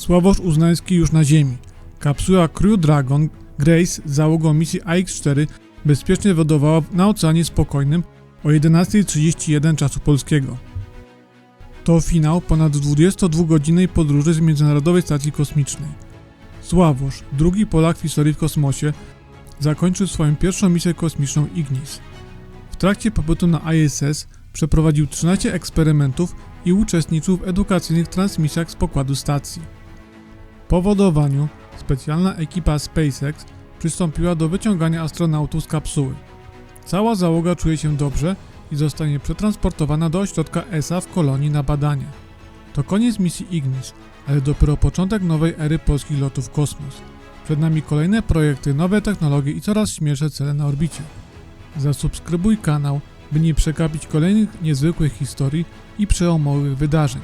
Sławosz Uznański już na ziemi. Kapsuła Crew Dragon Grace z załogą misji AX-4 bezpiecznie wylądowała na Oceanie Spokojnym o 11.31 czasu polskiego. To finał ponad 22-godzinnej podróży z Międzynarodowej Stacji Kosmicznej. Sławosz, drugi Polak w historii w kosmosie, zakończył swoją pierwszą misję kosmiczną Ignis. W trakcie pobytu na ISS przeprowadził 13 eksperymentów i uczestniczył w edukacyjnych transmisjach z pokładu stacji. Po wodowaniu specjalna ekipa SpaceX przystąpiła do wyciągania astronautów z kapsuły. Cała załoga czuje się dobrze i zostanie przetransportowana do ośrodka ESA w kolonii na badania. To koniec misji Ignis, ale dopiero początek nowej ery polskich lotów w kosmos. Przed nami kolejne projekty, nowe technologie i coraz śmielsze cele na orbicie. Zasubskrybuj kanał, by nie przegapić kolejnych niezwykłych historii i przełomowych wydarzeń.